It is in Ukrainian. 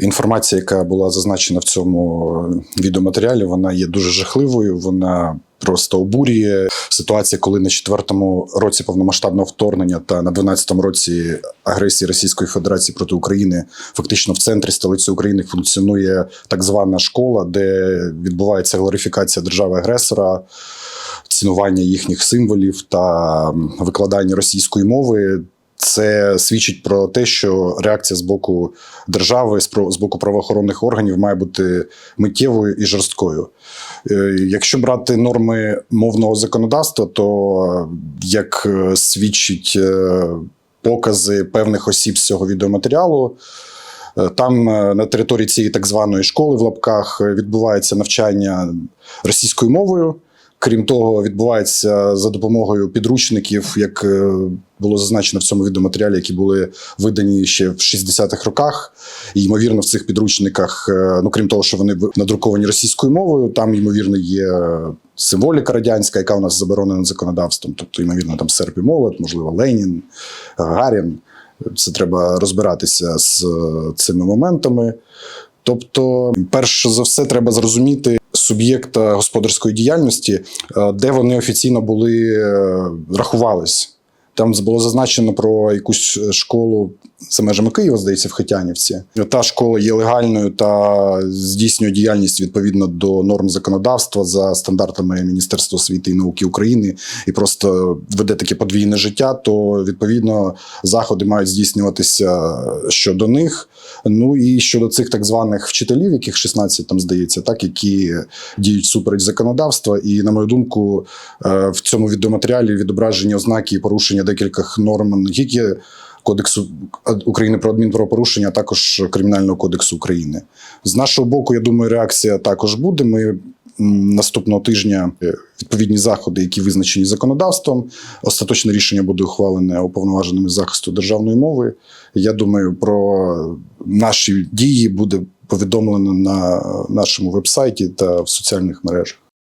Інформація, яка була зазначена в цьому відеоматеріалі, вона є дуже жахливою. Вона просто обурює ситуація, коли на четвертому році повномасштабного вторгнення та на 12-му році агресії Російської Федерації проти України, фактично в центрі столиці України функціонує так звана школа, де відбувається глорифікація держави-агресора, цінування їхніх символів та викладання російської мови. Це свідчить про те, що реакція з боку держави, з боку правоохоронних органів має бути миттєвою і жорсткою. Е, Якщо брати норми мовного законодавства, то е, як е, свідчить покази певних осіб з цього відеоматеріалу, там на території цієї так званої школи в лапках відбувається навчання російською мовою. Крім того, відбувається за допомогою підручників, як е, було зазначено в цьому відеоматеріалі, які були видані ще в 60-х роках. І ймовірно, в цих підручниках, е, ну крім того, що вони надруковані російською мовою, там ймовірно є символіка радянська, яка у нас заборонена законодавством. Тобто, ймовірно, там серп і молот, можливо, Ленін, Гагарін. Це треба розбиратися з е, цими моментами. Тобто, перш за все, треба зрозуміти суб'єкта господарської діяльності, е, де вони офіційно були е, рахувались. Там було зазначено про якусь школу за межами Києва, здається, в Хетянівці. Та школа є легальною та здійснює діяльність відповідно до норм законодавства за стандартами Міністерства освіти і науки України і просто веде таке подвійне життя. То відповідно заходи мають здійснюватися щодо них. Ну і щодо цих так званих вчителів, яких 16 там здається, так які діють супереч законодавства. І на мою думку, е, в цьому відеоматеріалі відображені ознаки порушення декількох норм тільки Кодексу України про адмінправопорушення, а також Кримінального кодексу України. З нашого боку, я думаю, реакція також буде. Ми наступного тижня е, відповідні заходи, які визначені законодавством. Остаточне рішення буде ухвалене уповноваженими захисту державної мови. Я думаю, про наші дії буде повідомлено на нашому вебсайті та в соціальних мережах.